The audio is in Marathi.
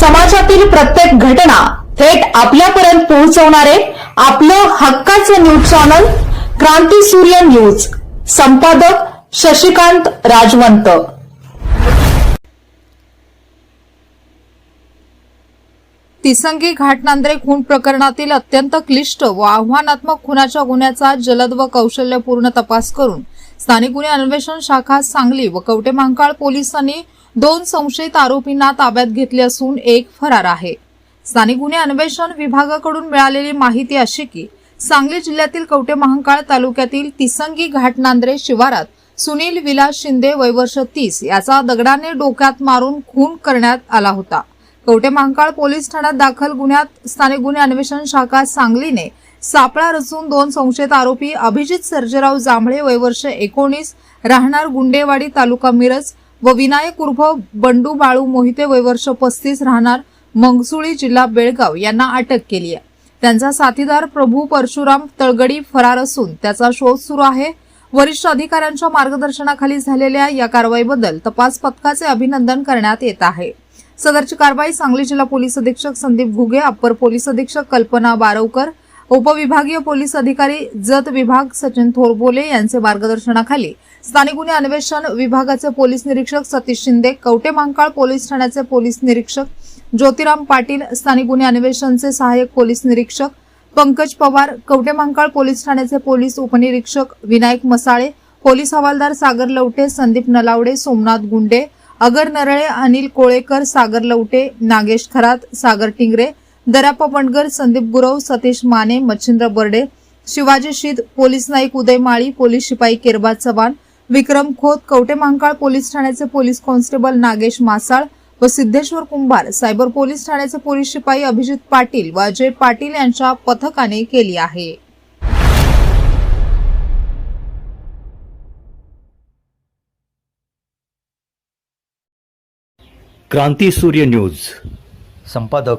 समाजातील प्रत्येक घटना थेट आपल्यापर्यंत पोहोचवणारे आपलं हक्काचं न्यूज चॅनल क्रांती सूर्य न्यूज. संपादक शशिकांत राजवंत. तिसंगी घाटनांद्रे खून प्रकरणातील अत्यंत क्लिष्ट व आव्हानात्मक खुनाच्या गुन्ह्याचा जलद व कौशल्यपूर्ण तपास करून स्थानिक गुन्हे अन्वेषण शाखा सांगली व कवटे मांकाळ पोलिसांनी दोन संशयित आरोपींना ताब्यात घेतले असून एक फरार आहे. स्थानिक गुन्हे अन्वेषण विभागाकडून मिळालेली माहिती अशी की सांगली जिल्ह्यातील कवटे महांकाळ तालुक्यातील तिसंगी घाटनांद्रे शिवारात सुनील विलास शिंदे वयवर्ष तीस याचा दगडाने डोक्यात मारून खून करण्यात आला होता. कवटे महांकाळ पोलीस ठाण्यात दाखल गुन्ह्यात स्थानिक गुन्हे अन्वेषण शाखा सांगलीने सापळा रचून दोन संशयित आरोपी अभिजित सर्जेराव जांभळे वयवर्ष एकोणीस राहणार गुंडेवाडी तालुका मिरज व विनायक उर्फ बंडू बाळू मोहिते वयवर्ष पस्तीस राहणार मंगसुळी जिल्हा बेळगाव यांना अटक केली आहे. त्यांचा साथीदार प्रभू परशुराम तळगडी फरार असून त्याचा शोध सुरू आहे. वरिष्ठ अधिकाऱ्यांच्या मार्गदर्शनाखाली झालेल्या या कारवाईबद्दल तपास पथकाचे अभिनंदन करण्यात येत आहे. सदरची कारवाई सांगली जिल्हा पोलीस अधीक्षक संदीप घुगे अप्पर पोलीस अधीक्षक कल्पना बारवकर उपविभागीय पोलीस अधिकारी जत विभाग सचिन थोरबोले यांचे मार्गदर्शनाखाली स्थानिक गुन्हे अन्वेषण विभागाचे पोलीस निरीक्षक सतीश शिंदे कवटे मांकाळ पोलीस ठाण्याचे पोलीस निरीक्षक ज्योतिराम पाटील स्थानिक गुन्हे अन्वेषणचे सहाय्यक पोलीस निरीक्षक पंकज पवार कवटे मांकाळ पोलीस ठाण्याचे पोलीस उपनिरीक्षक विनायक मसाळे पोलीस हवालदार सागर लवटे संदीप नलावडे सोमनाथ गुंडे अगर नरळे अनिल कोळेकर सागर लवटे नागेश खरात सागर टिंगरे दराप्पा बंडगर संदीप गुरव सतीश माने मच्छिंद्र बर्डे शिवाजी शीद पोलीस नाईक उदय माळी पोलीस शिपाई केरबा चव्हाण विक्रम खोत कवटे महांकाळ पोलीस ठाण्याचे पोलीस कॉन्स्टेबल नागेश मासाळ व सिद्धेश्वर कुंभार सायबर पोलीस ठाण्याचे पोलीस शिपाई अभिजित पाटील व अजय पाटील यांच्या पथकाने केली आहे. क्रांती सूर्य न्यूज. संपादक